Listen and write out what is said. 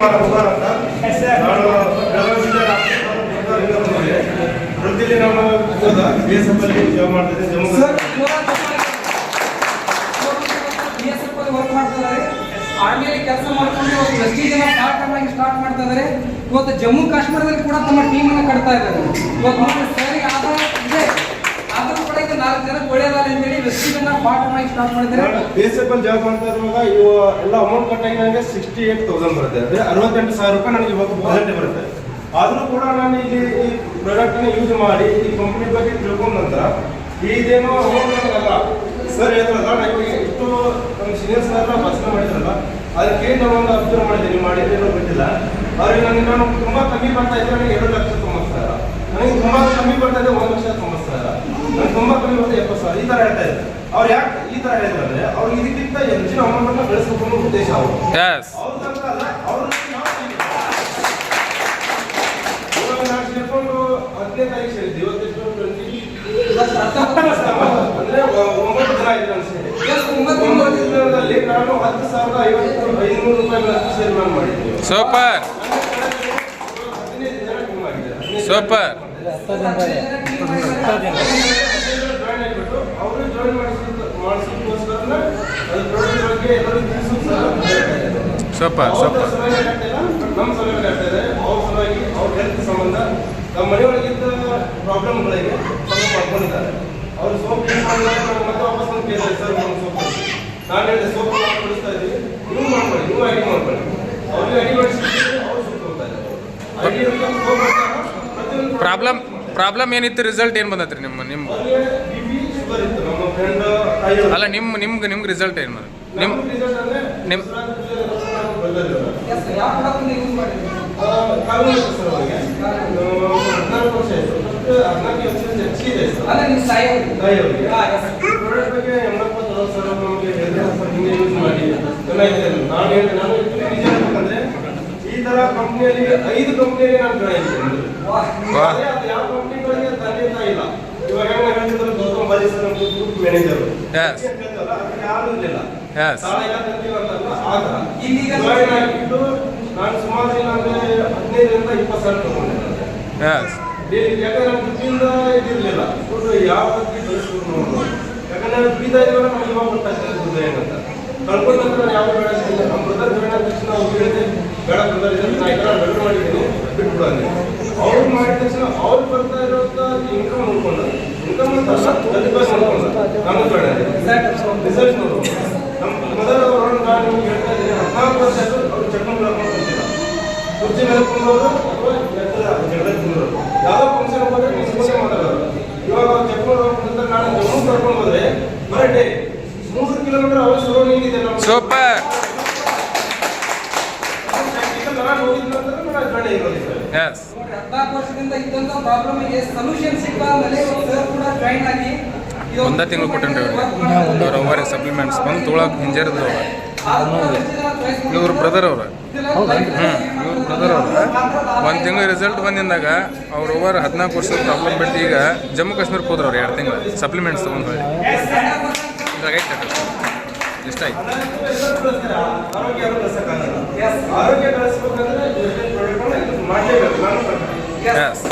ಅಂತ ನಾನು B S F ಅಲ್ಲಿ ಜಾಬ್ ಮಾಡ್ತಿದ್ದೆ ಅಲ್ಲಿ ವರ್ಕ್ ಮಾಡ್ತಾ ಇದ್ದಾರೆ ಆರ್ಮಿಯಲ್ಲಿ ಕೆಲಸ ಮಾಡ್ಕೊಂಡು ಇವತ್ತು ಎಸ್ ಜನ ಪಾರ್ಟ್ ಟೈಮ್ ಸ್ಟಾರ್ಟ್ ಮಾಡ್ತಾ ಇದ್ದಾರೆ ಇವತ್ತು ಜಮ್ಮು ಕಾಶ್ಮೀರದಲ್ಲಿ ಕೂಡ ತಮ್ಮ ಟೀಮ್ ಅನ್ನ ಕಟ್ತಾ ಇದ್ದಾರೆ. ಇವತ್ತು ಸರಿ ಆದಾಯ ಇದೆ ಆದರೂ ಕೂಡ ಇದು ನಾಲ್ಕು ಜನ ಒಳ್ಳೆಯದಾಗಲಿ ಅಂತೇಳಿ ಎಸ್ ಜನ ಪಾರ್ಟ್ ಟೈಮ್ ಆಗಿ ಸ್ಟಾರ್ಟ್ ಮಾಡಿದ್ದಾರೆ ಬಿ ಎಸ್ ಎಫ್ ಅಲ್ಲಿ ಜಾಬ್ ಮಾಡ್ತಾ ಇರುವಾಗ ಇವು ಎಲ್ಲ ಅಮೌಂಟ್ ಕಟ್ಟಾಗಿ ನನಗೆ ಸಿಕ್ಸ್ಟಿ ಏಟ್ ತೌಸಂಡ್ ಬರುತ್ತೆ. ಅಂದ್ರೆ ಅರವತ್ತೆಂಟು ಸಾವಿರ ರೂಪಾಯಿ ನನಗೆ ಇವಾಗ ಪ್ರೆಸೆಂಟ್ ಬರುತ್ತೆ. ಆದರೂ ಕೂಡ ನಾನು ಇಲ್ಲಿ ಈ ಪ್ರಾಡಕ್ಟ್ ಯೂಸ್ ಮಾಡಿ ಈ ಕಂಪ್ನಿ ಬಗ್ಗೆ ತಿಳ್ಕೊಂಡ ನಂತರ ಇದೇನೋ ಅಮೌಂಟ್ ನನಗಲ್ಲ ಸರ್ ಹೇಳಿದ್ರಲ್ಲ ಇಷ್ಟು ನಮ್ಮ ಸೀನಿಯರ್ ಸರ್ ಭಾಷಣ ಮಾಡಿದ್ರಲ್ಲ, ಅದಕ್ಕೆ ನಾನು ಒಂದು ಅಬ್ಸರ್ವ್ ಮಾಡಿದ್ದೀನಿ ಮಾಡಿದ್ದೇನೋ ಗೊತ್ತಿಲ್ಲ. ಅವ್ರಿಗೆ ನನಗೆ ನಾನು ತುಂಬ ಕಮ್ಮಿ ಬರ್ತಾ ಇದ್ದೆ ನನಗೆ ಎರಡು ಲಕ್ಷ ತೊಂಬತ್ತು ನನಗೆ ತುಂಬ ಕಮ್ಮಿ ಬರ್ತಾ ಇದೆ, ಒಂದು ಲಕ್ಷ ತೊಂಬತ್ತು ಸಾವಿರ ನನಗೆ ತುಂಬಾ ಕಮ್ಮಿ ಬರ್ತಾ ಎಪ್ಪತ್ತು ಸಾವಿರ ಈ ತರ ಹೇಳ್ತಾ ಇದ್ದಾರೆ. ಅವ್ರು ಯಾಕೆ ಈ ತರ ಹೇಳಿದ್ರು ಅಂದ್ರೆ ಅವ್ರಿಗೆ ಇದಕ್ಕಿಂತ ಹೆಚ್ಚಿನ ಅಮೌಂಟ್ ಅನ್ನ ಬೆಳೆಸಬೇಕು ಅನ್ನೋ ಉದ್ದೇಶ ಅವರು. Yes. ಅವ್ರದಂತ ಅಲ್ಲ ಅವ್ರ ಇವಾಗ ನಾವು ಸೇರ್ಕೊಂಡು ಹದಿನೈದು ತಾರೀಕು ಸೇರಿದ್ವಿ ಇವತ್ತೆಷ್ಟು ಟ್ವೆಂಟಿ ಅಂದ್ರೆ ಒ- ಒಂಬತ್ತು ದಿನ ಆಯ್ತು ಅನ್ಸುತ್ತೆ. Yes, ಒಂಬತ್ತು ದಿನ. ಒಂಬತ್ತು ದಿನದಲ್ಲಿ ನಾನು ಹತ್ತು ಸಾವಿರದ ಐವತ್ತು ಐನೂರು ರೂಪಾಯಿಗಳಷ್ಟು ಸೇರ್ಮಾನ ಮಾಡಿದ್ದೀನಿ ಸೂಪರ್ ಹದಿನೈದು ಜನ ಟೀಮ್ ಆಗಿದೆ ಹದಿನೈದು ಸೂಪರ್ ಅವರು ಅದು ಬಗ್ಗೆ ಎಲ್ಲರೂ ಸ್ವಲ್ಪ ಸ್ವಲ್ಪ ನಮ್ಮ ಸಲುವಾಗಿ ಇದೆ. ಅವ್ರ ಸಲುವಾಗಿ ಅವ್ರ ಹೆಲ್ತ್ ಸಂಬಂಧ ನಮ್ಮ ಮನೆಯೊಳಗಿದ್ದ ಪ್ರಾಬ್ಲಮ್ಗಳಿಗೆ ಸ್ವಲ್ಪ ಮಾಡ್ಕೊಂಡಿದ್ದಾರೆ ಅವ್ರು ಸೋಪ್ ಯೂಸ್ ಮಾಡಿದಾಗ ನನಗೆ ಮತ್ತೆ ವಾಪಸ್ ಬಂದು ಕೇಳಿದೆ ಸರ್ ನಮ್ಮ ಸೋಪ್ ನಾನು ಹೇಳಿದೆ ಸೋಪ್ ಇದ್ದೀವಿ. ನೀವು ಮಾಡ್ಕೊಳ್ಳಿ ನೀವು ಐಡಿ ಮಾಡ್ಕೊಳ್ಳಿ. ಅವ್ರಿಗೆ ಐಡಿ ಮಾಡಿಸಿದ್ರೆ ಅವ್ರು ಹೋಗ್ತಾ ಇದ್ದಾರೆ. ಪ್ರತಿಯೊಂದು ಪ್ರಾಬ್ಲಮ್ ಪ್ರಾಬ್ಲಮ್ ಏನಿತ್ತು ರಿಸಲ್ಟ್ ಏನು ಬಂದತ್ರಿ ನಿಮ್ಮ ನಿಮ್ಮ? ಅಲ್ಲ ನಿಮ್ಮ ನಿಮ್ಗೆ ನಿಮ್ಗೆ ರಿಸಲ್ಟ್ ಏನು ನಿಮ್- ಮಾಡಿ. ನಿಜ ಹೇಳ್ಬೇಕಂದ್ರೆ ಈ ತರ ಕಂಪ್ನಿಯಲ್ಲಿ ಐದು ಕಂಪ್ನಿಯಲ್ಲಿ ನಾನು ಜಾಯಿನ್ ಆಗಿದ್ದೀನಿ ವಾಹ್. ವಾಹ್. ಆದ್ರೆ ಅದು ಯಾವ ಕಂಪ್ನಿಗಳಿಗೆ ತಂದೆ ತಾಯಿ ಇಲ್ಲ ಇವಾಗ ಹೆಂಗ್ ನಾವು ಸರ್ ನಮ್ಮ ಗ್ರೂಪ್ ಮ್ಯಾನೇಜರ್ Yes. ಯಾರು ಇರಲಿಲ್ಲ. Yes. ಸಾಲ ಆಗ ಈಗೀಗ ಜಾಯಿನ್ ಆಗಿದ್ದು ನಾನು ಸುಮಾರು ಹದಿನೈದರಿಂದ ಇಪ್ಪತ್ತು ಸಾವಿರ ತಗೊಂಡೆ ಎಸ್ ಡೈಲಿ ಯಾಕಂದ್ರೆ ನಮ್ಮ ದುಡ್ಡಿಂದ ಇದಿರಲಿಲ್ಲ. ಫುಡ್ ಯಾವ ರೀತಿ ಬೆಳೆಸ್ಬೇಕು ನೋಡೋದು ಯಾಕಂದ್ರೆ ಬೀದ ಇವಾಗ ನಮ್ಗೆ ಇವಾಗ ಗೊತ್ತಾಗ್ತದೆ ಏನಂತ. ಕಳ್ಕೊಂಡ ನಂತರ ನಾನು ಯಾವ ಬೇಡ ಅಂತ ನಮ್ಮ ಬ್ರದರ್ ಬೇಡ ತಕ್ಷಣ ಅವ್ರು ಹೇಳಿದೆ ಬೇಡ ಬ್ರದರ್ ನಾ ಮಾಡಿದ್ದೀನಿ ಅವ್ರು ಮಾಡಿದ ತಕ್ಷಣ ಅವ್ರು ಬರ್ತಾ ಇರೋಂಥ ರಿಸಲ್ಟ್ ನೋಡು ನಮ್ಮ ಮೊದಲ ಅವರು ನಾನು ನಿಮ್ಗೆ ಹೇಳ್ತಾ ಇದ್ದೀನಿ ಹದಿನಾಲ್ಕು ವರ್ಷ ಅವ್ರು ಹಾಕೊಂಡು ಬಂದಿಲ್ಲ ಕುರ್ಚಿ ಮೇಲೆ ಕುಂದೋರು ಯಾವುದೋ ಫಂಕ್ಷನ್ ಹೋದ್ರೆ ಸಮಸ್ಯೆ ಮಾತಾಡೋರು ಇವಾಗ ಚೆಕ್ಕೊಂಡು ಹೋಗ್ಬಿಟ್ಟು ನಾನು ಜಮ್ಮು ಕರ್ಕೊಂಡು ಹೋದ್ರೆ ಬರೀ ಡೇ ಮೂರು ಕಿಲೋಮೀಟರ್ ಅವರ್ ಶುರು ಇದೆ ನಮ್ಮ ಸೂಪರ್ ನಾನು ಹೋಗಿದ ನಂತರ ನಾನು ಜಾಯ್ನ್ ಆಗಿರೋದು ಸರ್ ಎಸ್ ನೋಡ್ರಿ, ಹದ್ನಾಲ್ಕು ವರ್ಷದಿಂದ ಇದ್ದಂತ ಪ್ರಾಬ್ಲಮ್ಗೆ ಸೊಲ್ಯೂಷನ್ ಸಿಕ್ಕಾದ್ಮೇಲೆ ಸರ್ ಕೂಡ ಜಾಯಿನ್ ಆಗಿ ಇದು ಒಂದೇ ತಿಂಗಳು ಕೊಟ್ಟೇನ್ರಿ ಅವ್ರಿಗೆ ಅವ್ರ ಸಪ್ಲಿಮೆಂಟ್ಸ್ ಬಂದು ತೊಗೊಳಕ್ಕೆ ಹಿಂಜರಿದ್ರು ಅವ್ರು. ಇವ್ರ ಬ್ರದರ್ ಅವ್ರ. ಹ್ಞೂ ಇವ್ರ ಬ್ರದರ್ ಅವ್ರ. ಒಂದು ತಿಂಗಳು ರಿಸಲ್ಟ್ ಬಂದಿಂದಾಗ ಅವ್ರ ಓವರ್ ಹದಿನಾಲ್ಕು ವರ್ಷದ ಪ್ರಾಬ್ಲಮ್ ಬಿಟ್ಟು ಈಗ ಜಮ್ಮು ಕಾಶ್ಮೀರಕ್ಕೆ ಹೋದ್ರು ಅವ್ರು ಎರಡು ತಿಂಗಳು. ಸಪ್ಲಿಮೆಂಟ್ಸ್ ತೊಗೊಂಡು ಹೋಗಿ ಇದ್ರಾಗ ಐತೆ ಎಷ್ಟಾಯ್ತು ಆರೋಗ್ಯ ಯಾರು